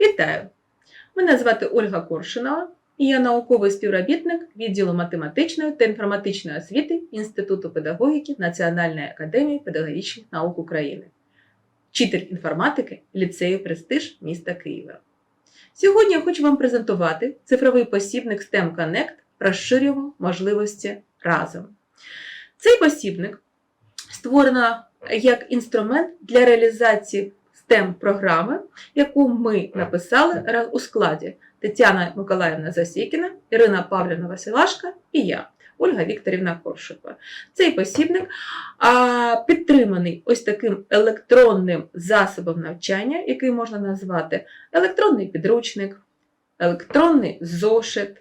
Вітаю! Мене звати Ольга Коршунова і я науковий співробітник відділу математичної та інформатичної освіти Інституту педагогіки Національної академії педагогічних наук України, вчитель інформатики ліцею Престиж міста Києва. Сьогодні я хочу вам презентувати цифровий посібник STEM Connect розширюємо можливості разом. Цей посібник створено як інструмент для реалізації STEM програми, яку ми написали у складі Тетяна Миколаївна Засікіна, Ірина Павлівна Василашка і я, Ольга Вікторівна Коршукова. Цей посібник а, підтриманий ось таким електронним засобом навчання, який можна назвати електронний підручник, електронний зошит,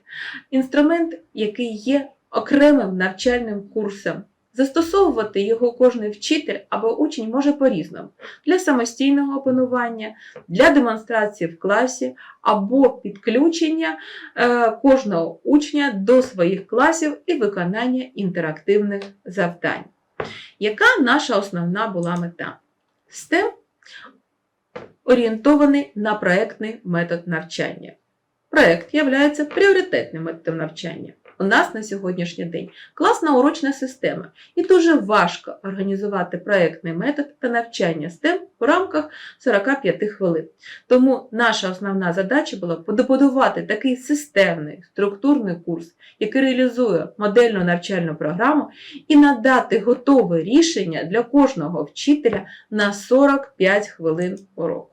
інструмент, який є окремим навчальним курсом. Застосовувати його кожний вчитель або учень може по-різному для самостійного опанування, для демонстрації в класі або підключення е, кожного учня до своїх класів і виконання інтерактивних завдань. Яка наша основна була мета? STEM орієнтований на проектний метод навчання. Проект є пріоритетним методом навчання. У нас на сьогоднішній день класна урочна система, і дуже важко організувати проєктний метод та навчання STEM у рамках 45 хвилин. Тому наша основна задача була побудувати такий системний структурний курс, який реалізує модельну навчальну програму, і надати готове рішення для кожного вчителя на 45 хвилин уроку.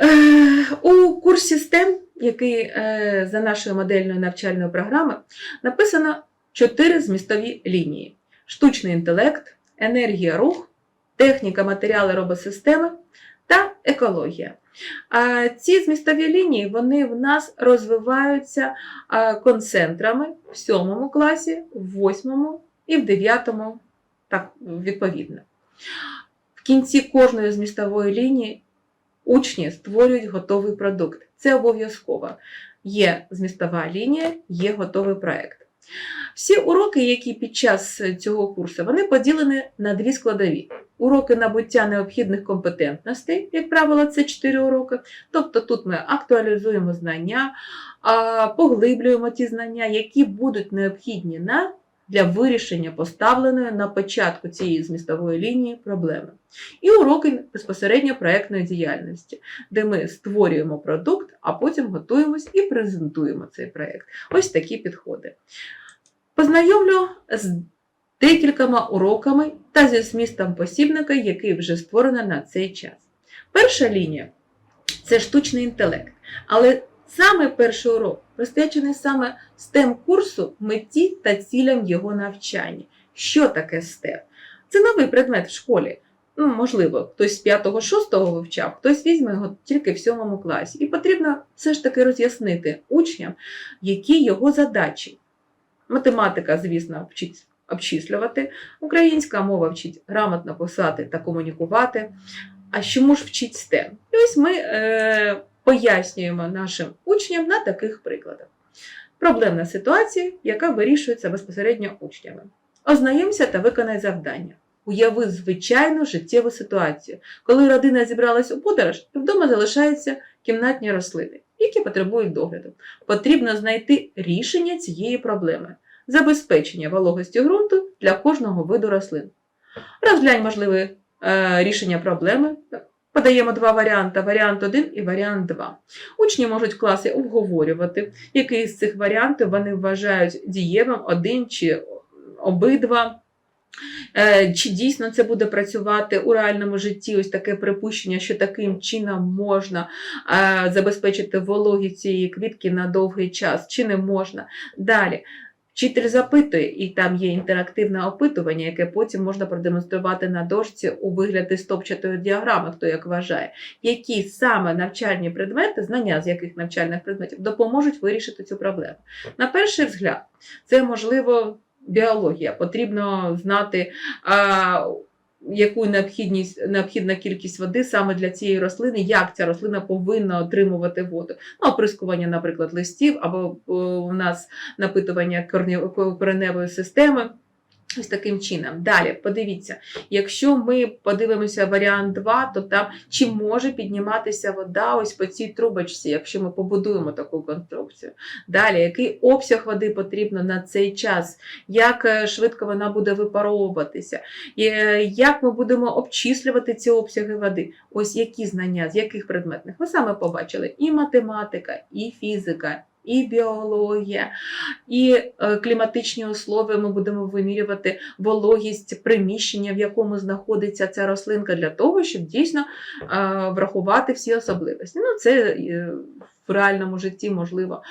Е, У курсі STEM, який е, за нашою модельною навчальною програмою, написано чотири змістові лінії: штучний інтелект, енергія рух, техніка, матеріали робосистеми та екологія. А Ці змістові лінії вони в нас розвиваються концентрами в сьомому класі, в восьмому і в дев'ятому, так, відповідно. В кінці кожної змістової лінії учні створюють готовий продукт. Це обов'язково. Є змістова лінія, є готовий проєкт. Всі уроки, які під час цього курсу, вони поділені на дві складові. Уроки набуття необхідних компетентностей, як правило, це 4 уроки. Тобто тут ми актуалізуємо знання, поглиблюємо ті знання, які будуть необхідні на, для вирішення поставленої на початку цієї змістової лінії проблеми. І уроки безпосередньо проєктної діяльності, де ми створюємо продукт, а потім готуємось і презентуємо цей проєкт. Ось такі підходи. Познайомлю з декількома уроками та зі змістом посібника, який вже створено на цей час. Перша лінія це штучний інтелект. Але саме перший урок присвячений саме STEM курсу меті та цілям його навчання. Що таке STEM? Це новий предмет в школі. Ну, можливо, хтось з 5-6 вивчав, хтось візьме його тільки в 7 класі. І потрібно все ж таки роз'яснити учням, які його задачі. Математика, звісно, вчить обчислювати, українська мова вчить грамотно писати та комунікувати. А чому ж вчить STEM? І ось ми е, пояснюємо нашим учням на таких прикладах. Проблемна ситуація, яка вирішується безпосередньо учнями. Ознайомся та виконай завдання. Уяви звичайну життєву ситуацію, коли родина зібралась у подорож і вдома залишаються кімнатні рослини, які потребують догляду. Потрібно знайти рішення цієї проблеми забезпечення вологості ґрунту для кожного виду рослин. Розглянь можливе е, рішення проблеми. Подаємо два варіанти: варіант 1 і варіант 2. Учні можуть в класі обговорювати, який з цих варіантів вони вважають дієвим, один чи обидва. Е, Чи дійсно це буде працювати у реальному житті? Ось таке припущення, що таким чином можна е, забезпечити вологість цієї квітки на довгий час, чи не можна. Далі. Вчитель запитує, і там є інтерактивне опитування, яке потім можна продемонструвати на дошці у вигляді стопчатої діаграми, хто як вважає, які саме навчальні предмети, знання з яких навчальних предметів допоможуть вирішити цю проблему. На перший взгляд, це можливо біологія. Потрібно знати, а, яку необхідність, необхідна кількість води саме для цієї рослини, як ця рослина повинна отримувати воду. Ну, оприскування, наприклад, листів, або у нас напитування корнє- кореневої системи. Ось таким чином. Далі, подивіться, якщо ми подивимося варіант 2, то там чи може підніматися вода ось по цій трубочці, якщо ми побудуємо таку конструкцію. Далі, який обсяг води потрібно на цей час, як е, швидко вона буде випаровуватися, е, як ми будемо обчислювати ці обсяги води. Ось які знання, з яких предметних. Ви саме побачили і математика, і фізика, і біологія, і е, кліматичні условия ми будемо вимірювати вологість приміщення, в якому знаходиться ця рослинка, для того, щоб дійсно е, врахувати всі особливості. Ну, це е, в реальному житті, можливо,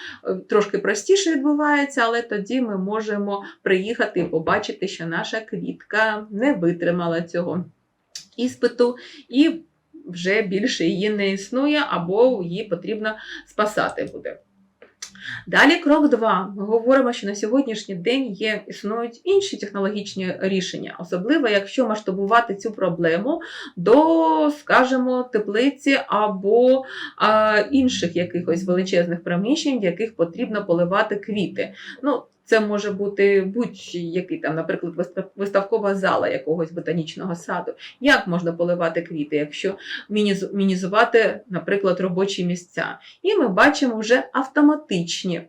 трошки простіше відбувається, але тоді ми можемо приїхати і побачити, що наша квітка не витримала цього іспиту і вже більше її не існує, або її потрібно спасати буде. Далі крок 2. Ми говоримо, що на сьогоднішній день є, існують інші технологічні рішення, особливо якщо масштабувати цю проблему до, скажімо, теплиці або а, інших якихось величезних приміщень, в яких потрібно поливати квіти. Ну, це може бути будь-який там, наприклад, вистав- виставкова зала якогось ботанічного саду. Як можна поливати квіти, якщо мінізу- мінізувати, наприклад, робочі місця? І ми бачимо вже автоматичні.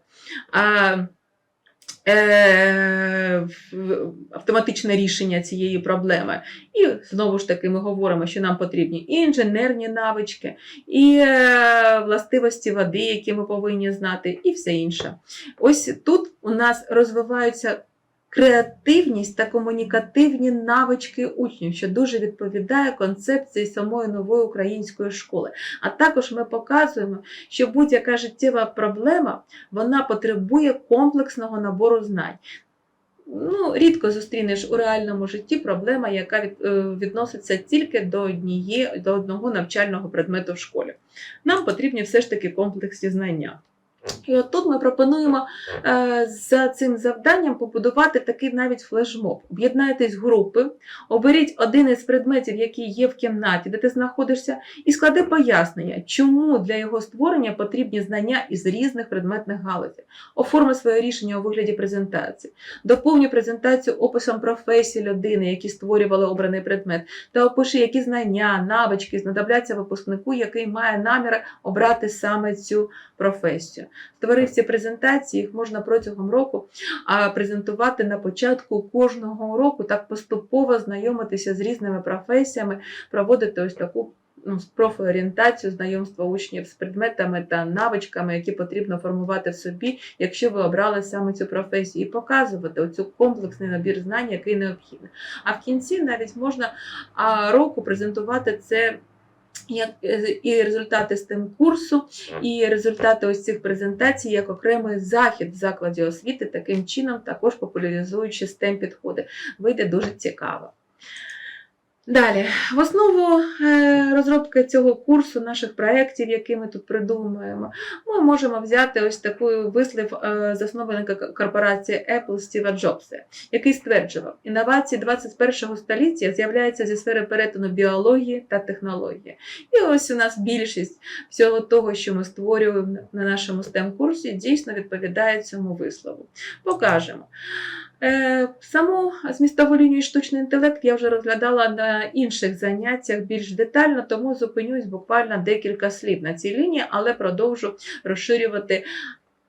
Е, автоматичне рішення цієї проблеми. І знову ж таки ми говоримо, що нам потрібні і інженерні навички, і е, властивості води, які ми повинні знати, і все інше. Ось тут у нас розвиваються креативність та комунікативні навички учнів, що дуже відповідає концепції самої нової української школи. А також ми показуємо, що будь-яка життєва проблема вона потребує комплексного набору знань. Ну, рідко зустрінеш у реальному житті проблема, яка е, відноситься тільки до однієї, до одного навчального предмету в школі. Нам потрібні все ж таки комплексні знання. І от тут ми пропонуємо е, за цим завданням побудувати такий навіть флешмоб. Об'єднайтесь групи, оберіть один із предметів, який є в кімнаті, де ти знаходишся, і склади пояснення, чому для його створення потрібні знання із різних предметних галузей. Оформи своє рішення у вигляді презентації. Доповнюй презентацію описом професії людини, які створювали обраний предмет, та опиши, які знання, навички знадобляться випускнику, який має наміри обрати саме цю професію. Створив ці презентації, їх можна протягом року презентувати на початку кожного року, так поступово знайомитися з різними професіями, проводити ось таку ну, профорієнтацію, знайомство учнів з предметами та навичками, які потрібно формувати в собі, якщо ви обрали саме цю професію, і показувати оцю комплексний набір знань, який необхідний. А в кінці навіть можна року презентувати це. Як е, і результати STEM курсу, і результати ось цих презентацій як окремий захід в закладі освіти, таким чином також популяризуючи STEM підходи. Вийде дуже цікаво. Далі, в основу е, розробки цього курсу, наших проєктів, які ми тут придумуємо, ми можемо взяти ось такий вислів е, засновника корпорації Apple Стіва Джобса, який стверджував, інновації 21 століття з'являються зі сфери перетину біології та технології. І ось у нас більшість всього того, що ми створюємо на нашому STEM курсі, дійсно відповідає цьому вислову. Покажемо. Е, Саму змістову лінію штучний інтелект я вже розглядала на інших заняттях більш детально, тому зупинюсь буквально декілька слів на цій лінії, але продовжу розширювати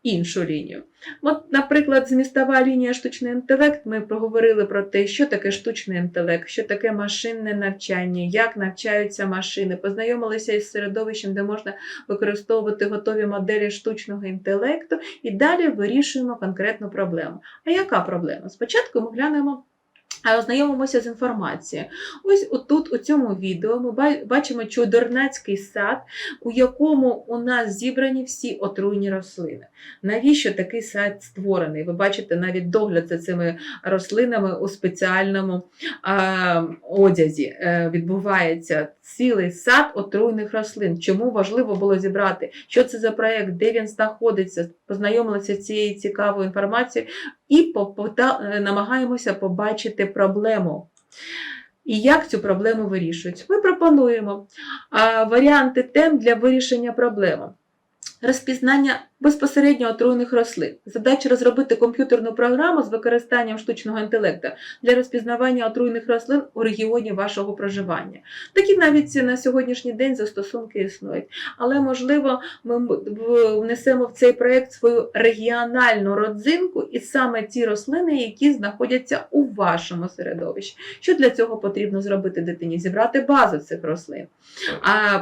іншу лінію. От, наприклад, змістова лінія штучний інтелект. Ми проговорили про те, що таке штучний інтелект, що таке машинне навчання, як навчаються машини, познайомилися із середовищем, де можна використовувати готові моделі штучного інтелекту, і далі вирішуємо конкретну проблему. А яка проблема? Спочатку ми глянемо. Ознайомимося з інформацією. Ось отут, у цьому відео, ми бачимо чудернацький сад, у якому у нас зібрані всі отруйні рослини. Навіщо такий сад створений? Ви бачите навіть догляд за цими рослинами у спеціальному а, одязі е, відбувається цілий сад отруйних рослин. Чому важливо було зібрати? Що це за проєкт, де він знаходиться? Познайомилися з цією цікавою інформацією і е, намагаємося побачити проблему. І як цю проблему вирішують? Ми пропонуємо варіанти тем для вирішення проблеми. Розпізнання безпосередньо отруєних рослин. Задача розробити комп'ютерну програму з використанням штучного інтелекту для розпізнавання отруєних рослин у регіоні вашого проживання. Такі навіть на сьогоднішній день застосунки існують. Але, можливо, ми внесемо в цей проєкт свою регіональну родзинку і саме ті рослини, які знаходяться у вашому середовищі. Що для цього потрібно зробити дитині? Зібрати базу цих рослин. А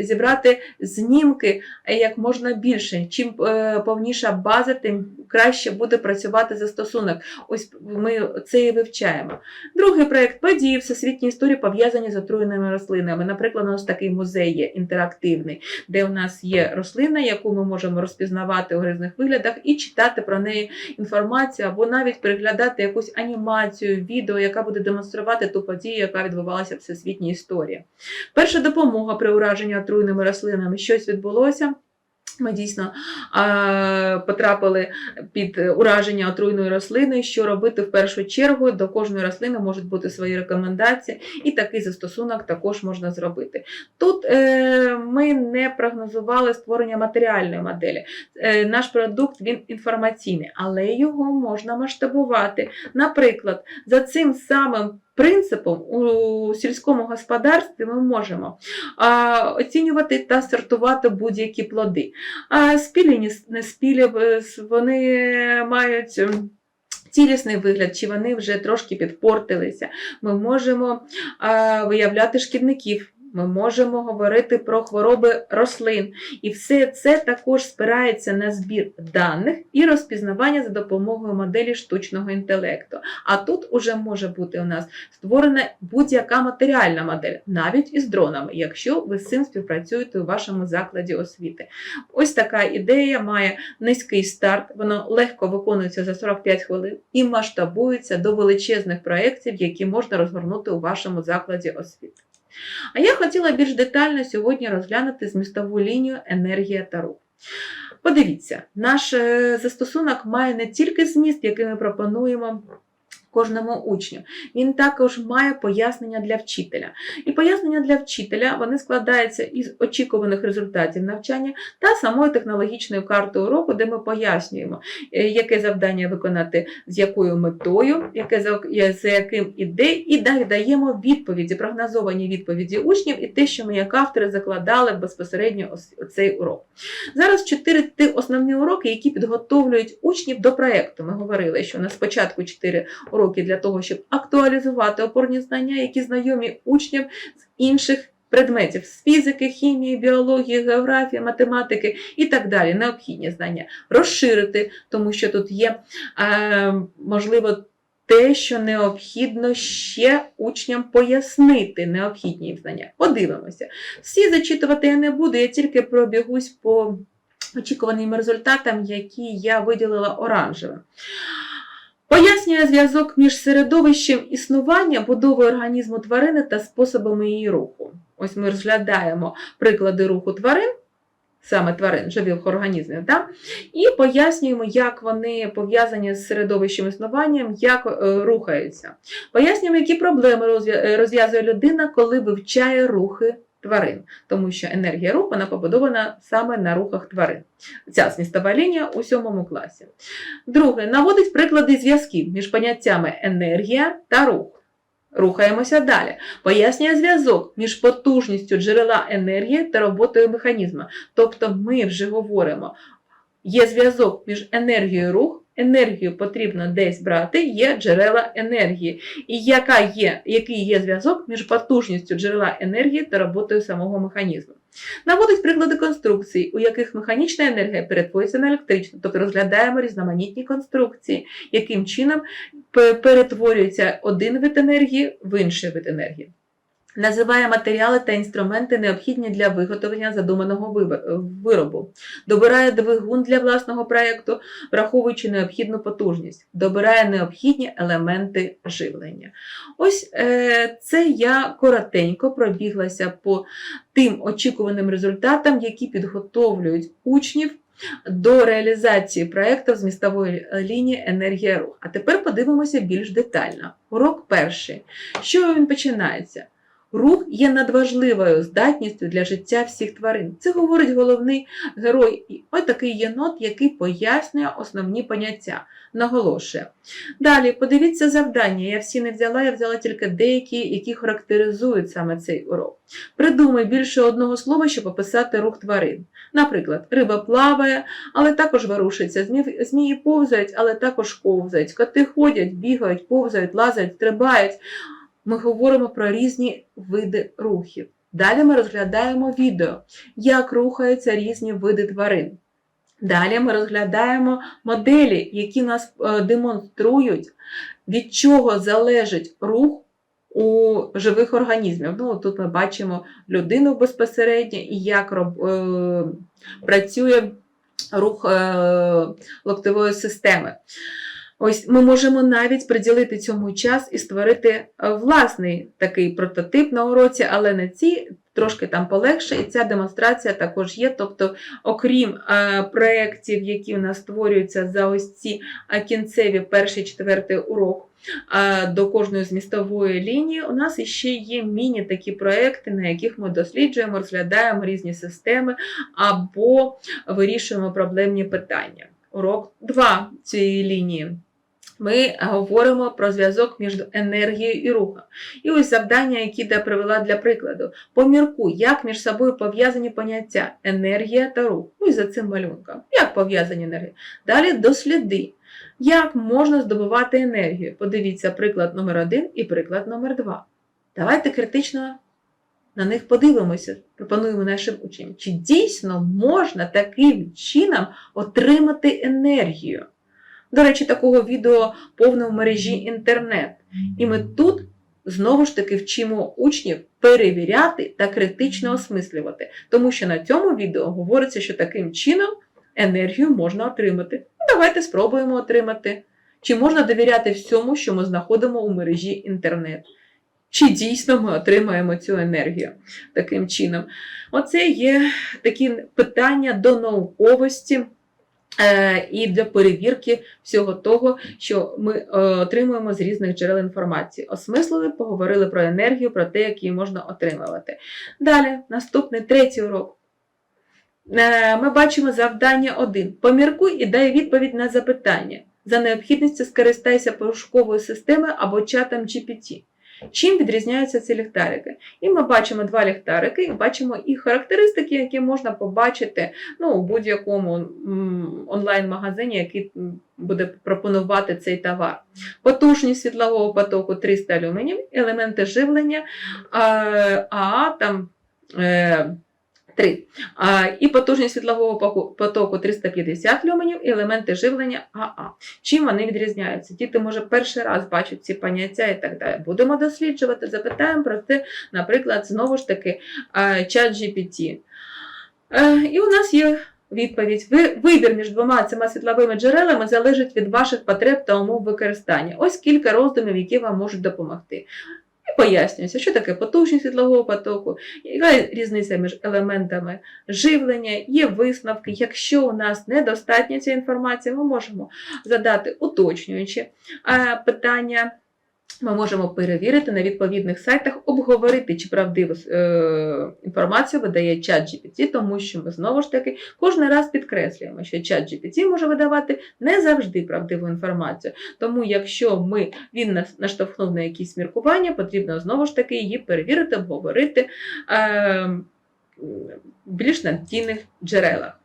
зібрати знімки е, як можна більше. Чим е, повніша база, тим краще буде працювати застосунок. Ось ми це і вивчаємо. Другий проєкт події всесвітні історії пов'язані з отруєними рослинами. Наприклад, у нас такий музей є інтерактивний, де у нас є рослина, яку ми можемо розпізнавати у різних виглядах і читати про неї інформацію, або навіть переглядати якусь анімацію, відео, яка буде демонструвати ту подію, яка відбувалася в всесвітній історії. Перша допомога при ураженні отруйними рослинами. Щось відбулося. Ми дійсно а, потрапили під ураження отруйної рослини. Що робити в першу чергу? До кожної рослини можуть бути свої рекомендації, і такий застосунок також можна зробити. Тут е, ми не прогнозували створення матеріальної моделі. Е, наш продукт він інформаційний, але його можна масштабувати. Наприклад, за цим самим. Принципом у сільському господарстві ми можемо оцінювати та сортувати будь-які плоди. А спілі, не- спілі, е, вони мають. Цілісний вигляд, чи вони вже трошки підпортилися. Ми можемо а, виявляти шкідників, ми можемо говорити про хвороби рослин. І все це також спирається на збір даних і розпізнавання за допомогою моделі штучного інтелекту. А тут уже може бути у нас створена будь-яка матеріальна модель, навіть із дронами, якщо ви з цим співпрацюєте у вашому закладі освіти. Ось така ідея має низький старт, воно легко виконується за 45 хвилин і масштабується до величезних проєктів, які можна розгорнути у вашому закладі освіти. А я хотіла більш детально сьогодні розглянути змістову лінію енергія та рух. Подивіться, наш е, застосунок має не тільки зміст, який ми пропонуємо кожному учню, він також має пояснення для вчителя. І пояснення для вчителя вони складаються із очікуваних результатів навчання та самої технологічної карти уроку, де ми пояснюємо, е, яке завдання виконати, з якою метою, яке за, яким іде, і далі даємо відповіді, прогнозовані відповіді учнів і те, що ми як автори закладали безпосередньо цей урок. Зараз чотири ті основні уроки, які підготовлюють учнів до проєкту. Ми говорили, що на спочатку чотири уроки для того, щоб актуалізувати опорні знання, які знайомі учням з інших предметів з фізики, хімії, біології, географії, математики і так далі. Необхідні знання розширити, тому що тут є е, можливо. Те, що необхідно ще учням пояснити необхідні їм знання. Подивимося. Всі зачитувати я не буду, я тільки пробігусь по очікуваним результатам, які я виділила оранжевим. Пояснює зв'язок між середовищем існування, будовою організму тварини та способами її руху. Ось ми розглядаємо приклади руху тварин, саме тварин, живих організмів, да? і пояснюємо, як вони пов'язані з середовищем існуванням, як е, рухаються. Пояснюємо, які проблеми е, розв'язує людина, коли вивчає рухи тварин, тому що енергія руху вона побудована саме на рухах тварин. Ця змістова лінія у сьомому класі. Друге, наводить приклади зв'язків між поняттями енергія та рух. Рухаємося далі. Пояснює зв'язок між потужністю джерела енергії та роботою механізму. Тобто ми вже говоримо, є зв'язок між енергією рух, енергію потрібно десь брати, є джерела енергії. І яка є, який є зв'язок між потужністю джерела енергії та роботою самого механізму. Наводить приклади конструкцій, у яких механічна енергія перетворюється на електричну, тобто розглядаємо різноманітні конструкції, яким чином перетворюється один вид енергії в інший вид енергії. Називає матеріали та інструменти, необхідні для виготовлення задуманого виробу. Добирає двигун для власного проєкту, враховуючи необхідну потужність. Добирає необхідні елементи живлення. Ось е, це я коротенько пробіглася по тим очікуваним результатам, які підготовлюють учнів до реалізації проєкту з містової лінії енергія рух. А тепер подивимося більш детально. Урок перший. Що він починається? Рух є надважливою здатністю для життя всіх тварин. Це говорить головний герой. І Ось такий єнот, який пояснює основні поняття, наголошує. Далі, подивіться завдання. Я всі не взяла, я взяла тільки деякі, які характеризують саме цей урок. Придумай більше одного слова, щоб описати рух тварин. Наприклад, риба плаває, але також ворушиться. Змії повзають, але також ковзають. Коти ходять, бігають, повзають, лазають, стрибають. Ми говоримо про різні види рухів. Далі ми розглядаємо відео, як рухаються різні види тварин. Далі ми розглядаємо моделі, які нас е, демонструють, від чого залежить рух у живих організмів. Ну, тут ми бачимо людину безпосередньо і як роб, е, працює рух е, локтевої системи. Ось ми можемо навіть приділити цьому час і створити е, власний такий прототип на уроці, але на ці трошки там полегше, і ця демонстрація також є. Тобто, окрім е, проєктів, які у нас створюються за ось ці е, кінцеві перший четвертий урок е, до кожної змістової лінії, у нас іще є міні такі проекти, на яких ми досліджуємо, розглядаємо різні системи або вирішуємо проблемні питання. Урок 2 цієї лінії. Ми говоримо про зв'язок між енергією і рухом. І ось завдання, які я привела для прикладу. Поміркуй, як між собою пов'язані поняття енергія та рух. Ось за цим малюнком. Як пов'язані енергії? Далі досліди, як можна здобувати енергію. Подивіться приклад номер 1 і приклад номер 2. Давайте критично на них подивимося, пропонуємо нашим учням, чи дійсно можна таким чином отримати енергію. До речі, такого відео повно в мережі інтернет. І ми тут знову ж таки вчимо учнів перевіряти та критично осмислювати, тому що на цьому відео говориться, що таким чином енергію можна отримати. Ну, Давайте спробуємо отримати. Чи можна довіряти всьому, що ми знаходимо у мережі інтернет? Чи дійсно ми отримаємо цю енергію таким чином? Оце є такі питання до науковості. Е, і для перевірки всього того, що ми е, отримуємо з різних джерел інформації. Осмислили, поговорили про енергію, про те, як її можна отримувати. Далі, наступний третій урок. Е, Ми бачимо завдання 1. Поміркуй і дай відповідь на запитання. За необхідністю скористайся пошуковою системою або чатом GPT. Чим відрізняються ці ліхтарики? І ми бачимо два ліхтарики, і бачимо їх характеристики, які можна побачити ну, у будь-якому онлайн-магазині, який буде пропонувати цей товар. Потужність світлового потоку 300 люменів, елементи живлення, а, а там. Е, 3. А, і потужність світлового потоку 350 люменів, і елементи живлення АА. Чим вони відрізняються? Діти, може, перший раз бачать ці поняття і так далі. Будемо досліджувати, запитаємо про це, наприклад, знову ж таки, чат GPT. Е, І у нас є відповідь. Вибір між двома цими світловими джерелами залежить від ваших потреб та умов використання. Ось кілька роздумів, які вам можуть допомогти. Пояснюється, що таке потужність світлового потоку, яка різниця між елементами живлення, є висновки. Якщо у нас недостатньо цієї інформації, ми можемо задати уточнюючі е, питання. Ми можемо перевірити на відповідних сайтах, обговорити, чи правдиву е, інформацію видає чат GPT, тому що ми знову ж таки кожен раз підкреслюємо, що чат GPT може видавати не завжди правдиву інформацію. Тому, якщо ми, він нас наштовхнув на якісь міркування, потрібно знову ж таки її перевірити, обговорити е, більш надійних джерелах.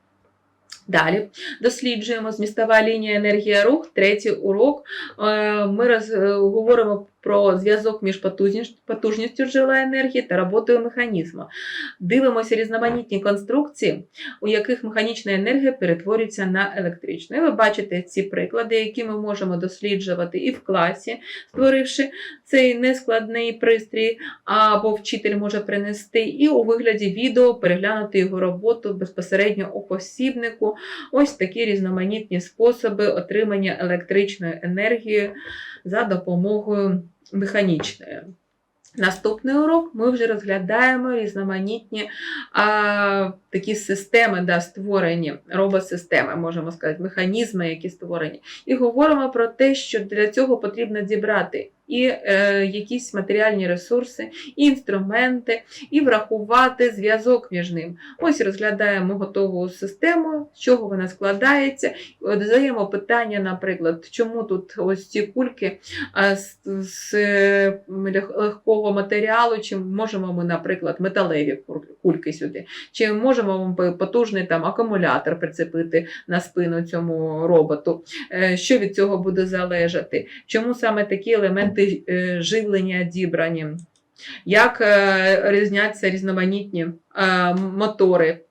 Далі досліджуємо змістова лінія енергія рух, третій урок. Е, Ми роз, е, про зв'язок між потужністю джерела енергії та роботою механізму. Дивимося різноманітні конструкції, у яких механічна енергія перетворюється на електричну. І ви бачите ці приклади, які ми можемо досліджувати і в класі, створивши цей нескладний пристрій, або вчитель може принести, і у вигляді відео переглянути його роботу безпосередньо у посібнику. Ось такі різноманітні способи отримання електричної енергії за допомогою механічної. Наступний урок ми вже розглядаємо різноманітні а, такі системи, да, створені, робосистеми, можемо сказати, механізми, які створені. І говоримо про те, що для цього потрібно зібрати і е, якісь матеріальні ресурси, і інструменти, і врахувати зв'язок між ним. Ось розглядаємо готову систему, з чого вона складається. Задаємо питання, наприклад, чому тут ось ці кульки з, з е, легкого матеріалу, чи можемо ми, наприклад, металеві кульки сюди, чи можемо потужний там акумулятор прицепити на спину цьому роботу. Е, Що від цього буде залежати? Чому саме такі елементи е, живлення дібрані? Як е, різняться різноманітні е, мотори?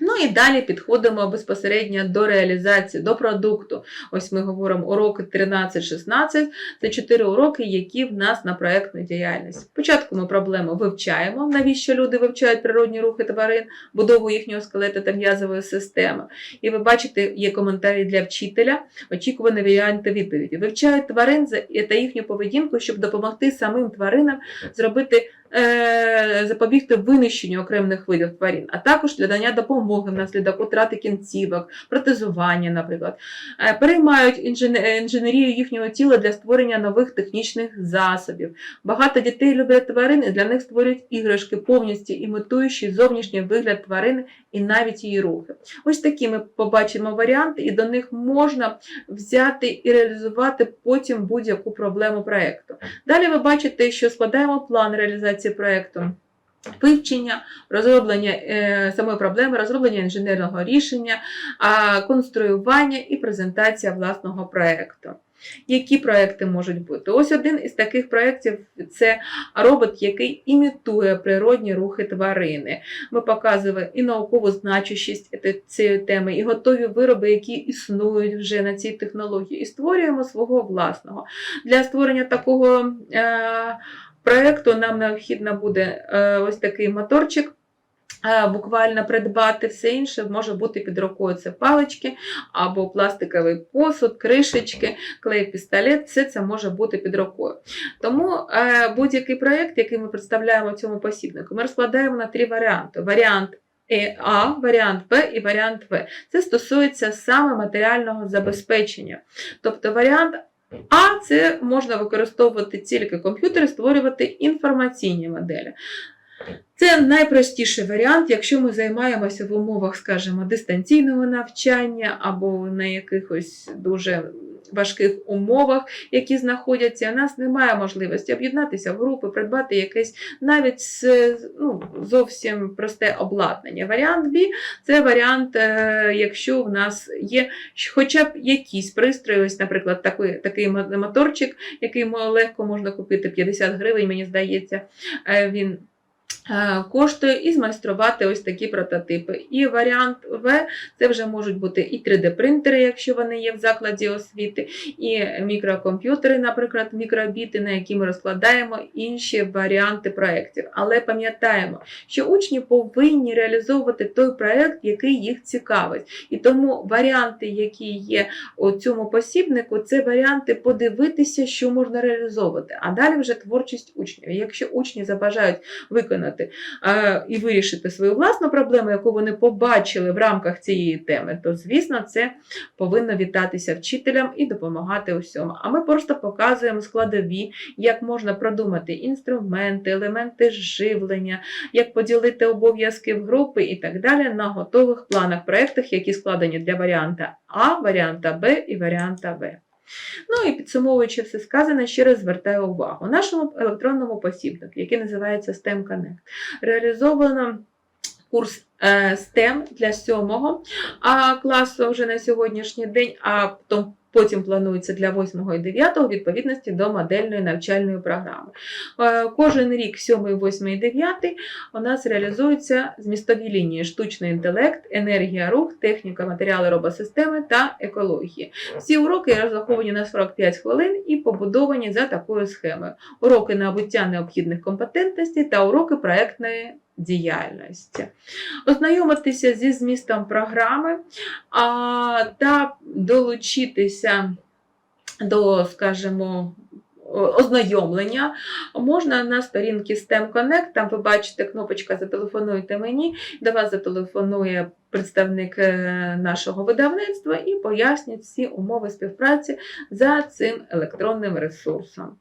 Ну і далі підходимо безпосередньо до реалізації, до продукту. Ось ми говоримо уроки 13-16. Це чотири уроки, які в нас на проєктну діяльність. Спочатку ми проблему вивчаємо, навіщо люди вивчають природні рухи тварин, будову їхнього скелета та м'язової системи. І ви бачите, є коментарі для вчителя, очікувані варіанти відповіді. Вивчають тварин та їхню поведінку, щоб допомогти самим тваринам зробити. Е, Запобігти винищенню окремих видів тварин, а також для дання допомоги внаслідок утрати кінцівок, протезування, наприклад, Е, переймають інжене- інженерію їхнього тіла для створення нових технічних засобів. Багато дітей люблять тварин і для них створюють іграшки, повністю імітуючи зовнішній вигляд тварини і навіть її рухи. Ось такі ми побачимо варіанти, і до них можна взяти і реалізувати потім будь-яку проблему проєкту. Далі ви бачите, що складаємо план реалізації проєкту. Вивчення, розроблення е, самої проблеми, розроблення інженерного рішення, а, конструювання і презентація власного проєкту. Які проекти можуть бути? Ось один із таких проєктів це робот, який імітує природні рухи тварини. Ми показуємо і наукову значущість цієї теми, і готові вироби, які існують вже на цій технології, і створюємо свого власного. Для створення такого е, проєкту нам необхідно буде е, ось такий моторчик. Е, Буквально придбати все інше може бути під рукою. Це палички або пластиковий посуд, кришечки, клей, пістолет, все це може бути під рукою. Тому е, будь-який проєкт, який ми представляємо цьому посібнику, ми розкладаємо на три варіанти. Варіант Е, А, варіант Б і варіант В. Це стосується саме матеріального забезпечення. Тобто варіант А це можна використовувати тільки комп'ютери, створювати інформаційні моделі. Це найпростіший варіант, якщо ми займаємося в умовах, скажімо, дистанційного навчання або на якихось дуже важких умовах, які знаходяться. У нас немає можливості об'єднатися в групи, придбати якесь навіть ну, зовсім просте обладнання. Варіант B – це варіант, е, якщо в нас є хоча б якісь пристрої, ось, наприклад, такий, такий моторчик, який легко можна купити 50 гривень, мені здається, е, він. Е, Коштує і змайструвати ось такі прототипи. І варіант В це вже можуть бути і 3D-принтери, якщо вони є в закладі освіти, і мікрокомп'ютери, наприклад, мікробіти, на які ми розкладаємо інші варіанти проєктів. Але пам'ятаємо, що учні повинні реалізовувати той проєкт, який їх цікавить. І тому варіанти, які є у цьому посібнику, це варіанти подивитися, що можна реалізовувати. А далі вже творчість учнів. Якщо учні забажають виконати е, і вирішити свою власну проблему, яку вони побачили в рамках цієї теми, то звісно, це повинно вітатися вчителям і допомагати усьому. А ми просто показуємо складові, як можна продумати інструменти, елементи живлення, як поділити обов'язки в групи і так далі на готових планах проєктах, які складені для варіанта А, варіанта Б і варіанта В. Ну і підсумовуючи все сказане, ще раз звертаю увагу. Нашому електронному посібнику, який називається STEM Connect, реалізовано курс е, STEM для сьомого класу вже на сьогоднішній день, а потім Потім планується для 8 і 9 у відповідності до модельної навчальної програми. Е, Кожен рік, 7, 8 і 9, у нас реалізуються змістові лінії штучний інтелект, енергія рух, техніка, матеріали робосистеми та екології. Всі уроки розраховані на 45 хвилин і побудовані за такою схемою: уроки набуття необхідних компетентностей та уроки проектної діяльності. Ознайомитися зі змістом програми та долучитися до, скажімо, ознайомлення можна на сторінці STEM Connect, там ви бачите кнопочка Зателефонуйте мені, до вас зателефонує представник е, нашого видавництва і пояснять всі умови співпраці за цим електронним ресурсом.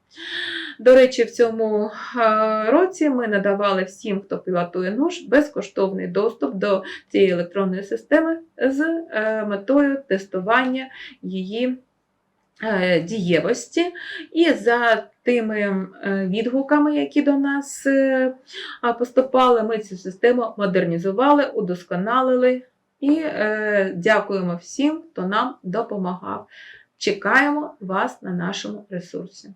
До речі, в цьому е, році ми надавали всім, хто пілотує нож, безкоштовний доступ до цієї електронної системи з е, метою тестування її дієвості. І за тими е, відгуками, які до нас е, поступали, ми цю систему модернізували, удосконалили і е, дякуємо всім, хто нам допомагав. Чекаємо вас на нашому ресурсі.